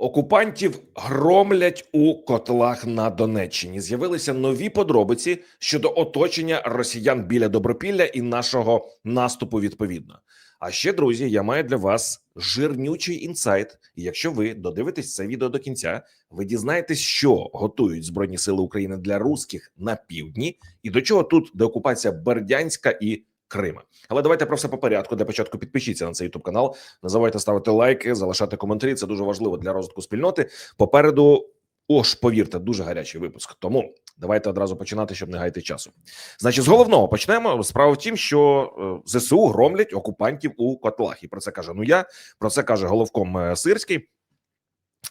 Окупантів громлять у котлах на Донеччині. З'явилися нові подробиці щодо оточення росіян біля Добропілля і нашого наступу. Відповідно. А ще друзі, я маю для вас жирнючий інсайт. І якщо ви додивитесь це відео до кінця, ви дізнаєтесь, що готують збройні сили України для русських на півдні, і до чого тут деокупація Бердянська і Крима. Але давайте про все по порядку. Для початку підпишіться на цей youtube канал. Не забувайте ставити лайки, залишати коментарі. Це дуже важливо для розвитку спільноти. Попереду, ож повірте, дуже гарячий випуск. Тому давайте одразу починати, щоб не гаяти часу. Значить, з головного почнемо. Справа в тім, що е, ЗСУ громлять окупантів у котлах, і про це каже. Ну я про це каже головком е, Сирський.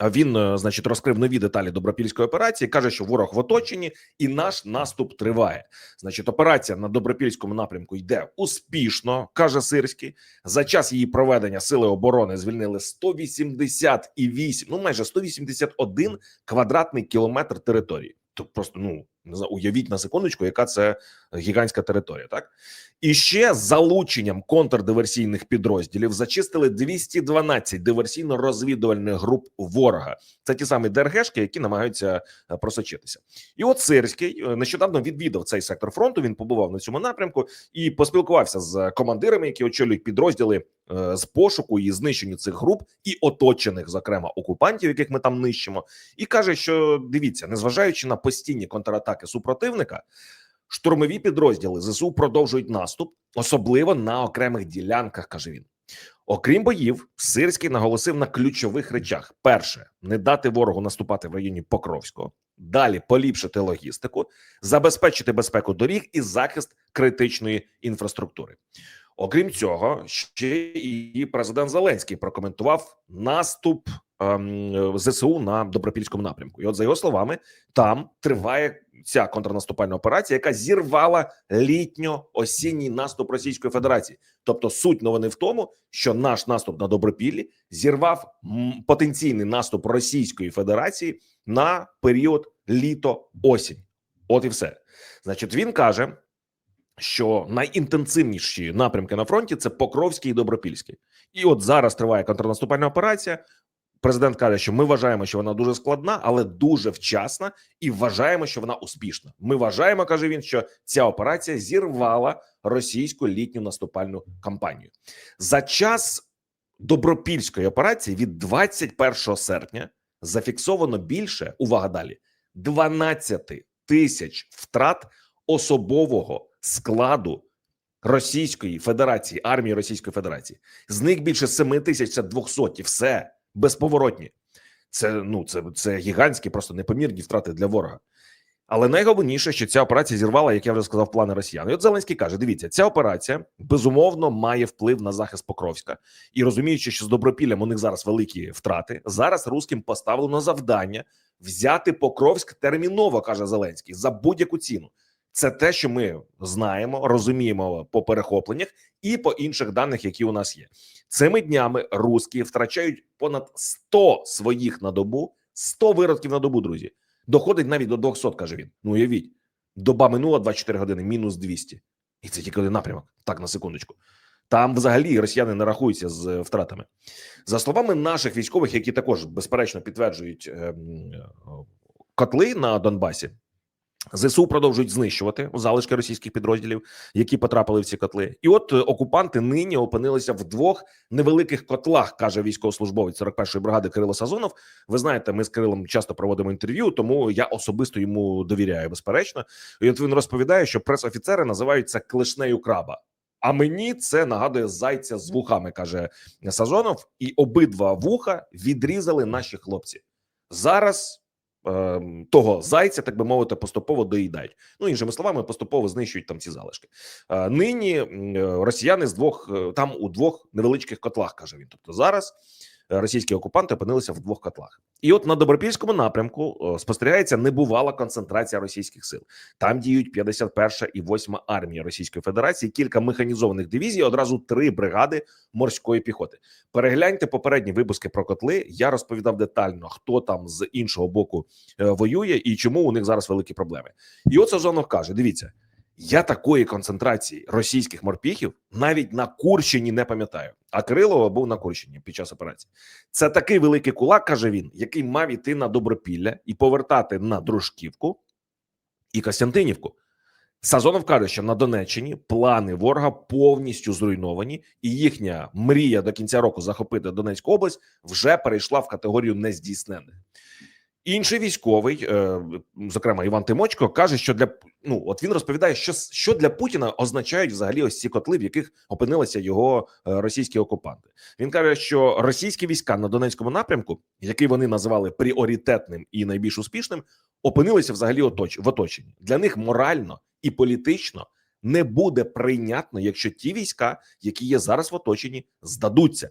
Він, е, значить, розкрив нові деталі добропільської операції. каже, що ворог в оточенні, і наш наступ триває. Значить, операція на добропільському напрямку йде успішно, каже Сирський. За час її проведення сили оборони звільнили 188, ну майже 181 квадратний кілометр території. Тобто, просто ну не знаю, уявіть на секундочку, яка це гігантська територія, так і ще з залученням контрдиверсійних підрозділів зачистили 212 диверсійно-розвідувальних груп ворога. Це ті самі ДРГшки, які намагаються е, просочитися. І от Сирський е, нещодавно відвідав цей сектор фронту. Він побував на цьому напрямку і поспілкувався з командирами, які очолюють підрозділи е, з пошуку і знищення цих груп і оточених, зокрема окупантів, яких ми там нищимо, і каже, що дивіться, незважаючи на постійні контратаки супротивника. Штурмові підрозділи ЗСУ продовжують наступ, особливо на окремих ділянках. каже він. Окрім боїв, Сирський наголосив на ключових речах: перше не дати ворогу наступати в районі Покровського, далі поліпшити логістику, забезпечити безпеку доріг і захист критичної інфраструктури. Окрім цього, ще і президент Зеленський прокоментував наступ ем, ЗСУ на добропільському напрямку. І, от за його словами, там триває ця контрнаступальна операція, яка зірвала літньо-осінній наступ Російської Федерації. Тобто, суть новини в тому, що наш наступ на добропіллі зірвав потенційний наступ Російської Федерації на період літо-осінь. От і все. Значить, він каже. Що найінтенсивніші напрямки на фронті це Покровський і Добропільський, і от зараз триває контрнаступальна операція. Президент каже, що ми вважаємо, що вона дуже складна, але дуже вчасна, і вважаємо, що вона успішна. Ми вважаємо, каже він, що ця операція зірвала російську літню наступальну кампанію за час добропільської операції від 21 серпня зафіксовано більше увага далі 12 тисяч втрат особового складу Російської Федерації армії Російської Федерації. З них більше 7 тисяч це 200. Все безповоротні. Це ну це, це гігантські, просто непомірні втрати для ворога. Але найголовніше, що ця операція зірвала, як я вже сказав, плани росіян. І От Зеленський каже: дивіться, ця операція безумовно має вплив на захист Покровська, і розуміючи, що з добропіллям у них зараз великі втрати. Зараз русським поставлено завдання взяти Покровськ терміново, каже Зеленський, за будь-яку ціну. Це те, що ми знаємо, розуміємо по перехопленнях і по інших даних, які у нас є. Цими днями русські втрачають понад 100 своїх на добу, 100 виродків на добу, друзі. Доходить навіть до 200, каже він. Ну уявіть, доба минула 24 години, мінус 200. І це тільки один напрямок. Так, на секундочку. Там взагалі росіяни не рахуються з е, втратами. За словами наших військових, які також безперечно підтверджують ем, е, котли на Донбасі. ЗСУ продовжують знищувати залишки російських підрозділів, які потрапили в ці котли. І от е, окупанти нині опинилися в двох невеликих котлах, каже військовослужбовець 41-ї бригади Кирило Сазонов. Ви знаєте, ми з Кирилом часто проводимо інтерв'ю, тому я особисто йому довіряю. Безперечно, і от він розповідає, що пресофіцери називають це клешнею краба. А мені це нагадує зайця з вухами, каже Сазонов, і обидва вуха відрізали наші хлопці зараз того зайця, так би мовити, поступово доїдають. Ну іншими словами, поступово знищують там ці залишки. Е, нині е, росіяни з двох е, там у двох невеличких котлах, каже він. Тобто зараз російські окупанти опинилися в двох котлах. І от на добропільському напрямку е, спостерігається небувала концентрація російських сил. Там діють 51 і 8 армія Російської Федерації, кілька механізованих дивізій, одразу три бригади морської піхоти. Перегляньте попередні випуски про котли. Я розповідав детально, хто там з іншого боку е, воює і чому у них зараз великі проблеми. І от Сазонов каже: дивіться. Я такої концентрації російських морпіхів навіть на Курщині не пам'ятаю. А Крилова був на Курщині під час операції. Це такий великий кулак, каже він, який мав іти на Добропілля і повертати на Дружківку і Костянтинівку. Сазонов каже, що на Донеччині плани ворога повністю зруйновані, і їхня мрія до кінця року захопити Донецьку область вже перейшла в категорію нездійснених. Інший військовий, е, зокрема Іван Тимочко, каже, що для ну от він розповідає, що що для Путіна означають взагалі ось ці котли, в яких опинилися його е, російські окупанти. Він каже, що російські війська на Донецькому напрямку, який вони називали пріоритетним і найбільш успішним, опинилися взагалі оточ в оточенні. Для них морально і політично не буде прийнятно, якщо ті війська, які є зараз в оточенні, здадуться.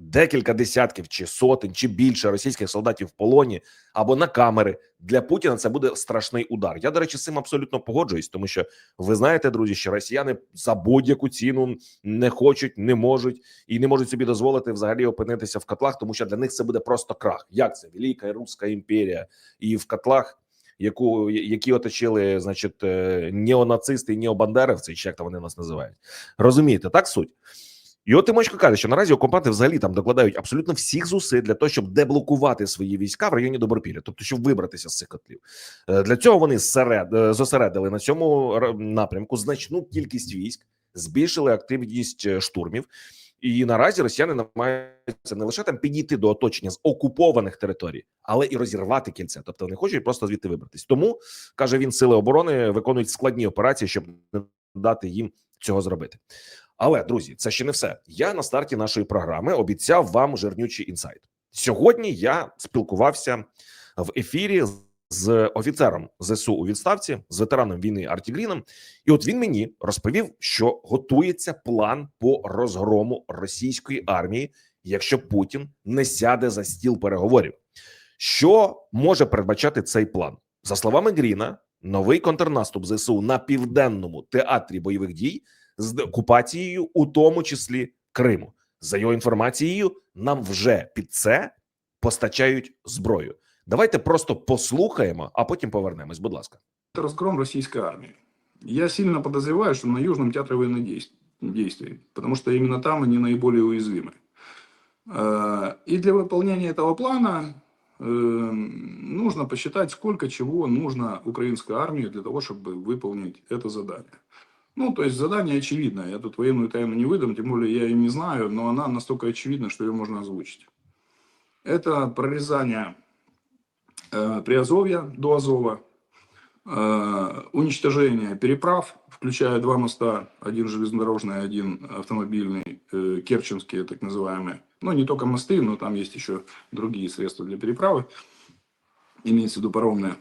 Декілька десятків чи сотень чи більше російських солдатів в полоні або на камери для Путіна це буде страшний удар. Я до речі, з цим абсолютно погоджуюсь, тому що ви знаєте, друзі, що росіяни за будь-яку ціну не хочуть, не можуть і не можуть собі дозволити взагалі опинитися в котлах, тому що для них це буде просто крах. Як це велика Руська імперія, і в котлах, яку які оточили, значить, е, неонацисти і необандеровці, чи як то вони нас називають, розумієте, так суть. І от Тимочко каже, що наразі окупанти взагалі там докладають абсолютно всіх зусиль для того, щоб деблокувати свої війська в районі Добропілля, тобто щоб вибратися з цих котлів. Е, Для цього вони зсеред, е, зосередили на цьому напрямку значну кількість військ, збільшили активність е, штурмів. І наразі росіяни намагаються не лише там підійти до оточення з окупованих територій, але і розірвати кільце. Тобто вони хочуть просто звідти вибратись. Тому каже він, сили оборони виконують складні операції, щоб не дати їм цього зробити. Але друзі, це ще не все. Я на старті нашої програми обіцяв вам жирнючий інсайт. Сьогодні я спілкувався в ефірі з офіцером ЗСУ у відставці, з ветераном війни Арті Гріном. І от він мені розповів, що готується план по розгрому російської армії, якщо Путін не сяде за стіл переговорів. Що може передбачати цей план? За словами Гріна, новий контрнаступ ЗСУ на південному театрі бойових дій з окупацією, у тому числі Криму. За його інформацією, нам вже під це постачають зброю. Давайте просто послухаємо, а потім повернемось. Будь ласка. Это разгром российской армии. Я сильно подозреваю, что на Южном театре военных действ- действий, потому что именно там они наиболее уязвимы. Э, И для выполнения этого плана э, нужно посчитать, сколько чего нужно украинской армии для того, чтобы выполнить это задание. Ну, то есть задание очевидное. Я тут военную тайну не выдам, тем более я ее не знаю, но она настолько очевидна, что ее можно озвучить. Это прорезание э, Приазовья до Азова, э, уничтожение переправ, включая два моста, один железнодорожный, один автомобильный, э, керченские так называемые. Ну, не только мосты, но там есть еще другие средства для переправы, имеется в виду паромные.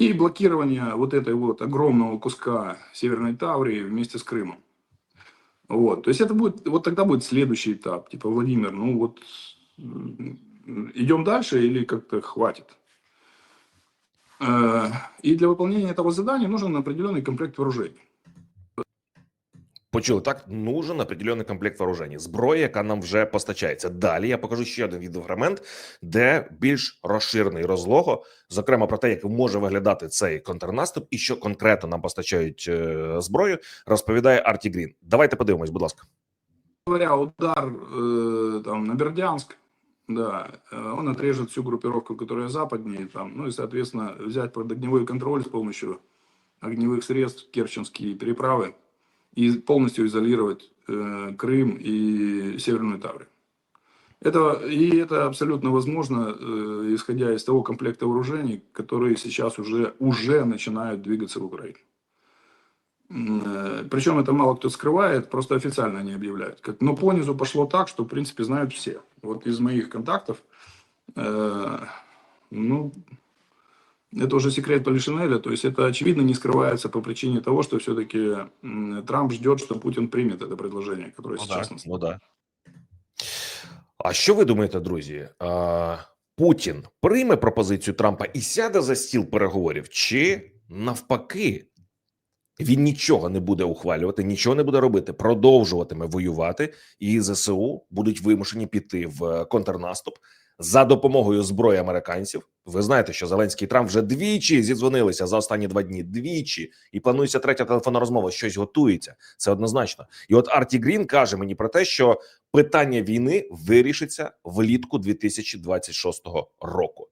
И блокирование вот этой вот огромного куска Северной Таврии вместе с Крымом. Вот, то есть это будет, вот тогда будет следующий этап, типа, Владимир, ну вот, идем дальше или как-то хватит? Э, И для выполнения этого задания нужен определенный комплект вооружений. Почули так, нужен определений комплект вооружень, зброя, яка нам вже постачається. Далі я покажу ще один відеофрагмент, де більш розширений розлого, зокрема про те, як може виглядати цей контрнаступ і що конкретно нам постачають е, зброю, розповідає Арті Грін. Давайте подивимось, будь ласка. Говоря, удар э, там, на Бердянск, да, э, он отрежет всю группировку, которая западнее, там, ну и, соответственно, взять под огневой контроль с помощью огневых средств керченские переправы И полностью изолировать э, Крым и Северную Таврию. Это, и это абсолютно возможно, э, исходя из того комплекта вооружений, которые сейчас уже, уже начинают двигаться в Украине. М, э, Причем это мало кто скрывает, просто официально не объявляют. Как, но по низу пошло так, что, в принципе, знают все. Вот из моих контактов, э, ну, это уже секрет Полишинеля, то есть это очевидно не скрывается по причине того, что все-таки Трамп ждет, что Путин примет это предложение, которое сейчас на ну да. А що ви думаєте, друзі? А, Путін прийме пропозицію Трампа і сяде за стіл переговорів, чи навпаки він нічого не буде ухвалювати, нічого не буде робити, продовжуватиме воювати, і ЗСУ будуть вимушені піти в контрнаступ, за допомогою зброї американців. Ви знаєте, що Зеленський і Трамп вже двічі зідзвонилися за останні два дні. Двічі і планується третя телефонна розмова. Щось готується. Це однозначно. І от Арті Грін каже мені про те, що питання війни вирішиться влітку 2026 року.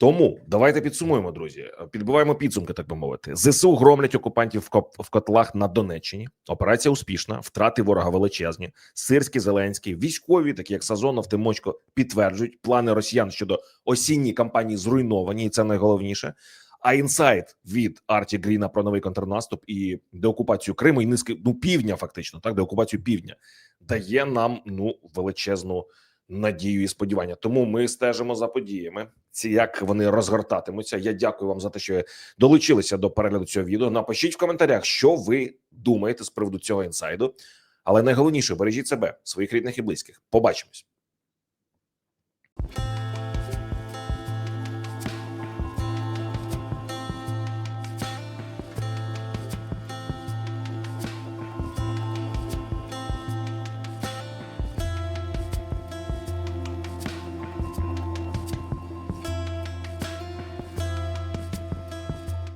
Тому давайте підсумуємо, друзі. Підбиваємо підсумки, так би мовити. Зсу громлять окупантів в котлах на Донеччині. Операція успішна, втрати ворога величезні. Сирський, Зеленський, військові, такі як Сазонов, Тимочко, підтверджують плани росіян щодо осінньої кампанії зруйновані, і це найголовніше. А інсайт від Арті Гріна про новий контрнаступ і деокупацію Криму і низки ну півдня, фактично, так деокупацію півдня дає нам ну величезну надію і сподівання. Тому ми стежимо за подіями, як вони розгортатимуться. Я дякую вам за те, що долучилися до перегляду цього відео. Напишіть в коментарях, що ви думаєте з приводу цього інсайду. Але найголовніше бережіть себе, своїх рідних і близьких. Побачимось.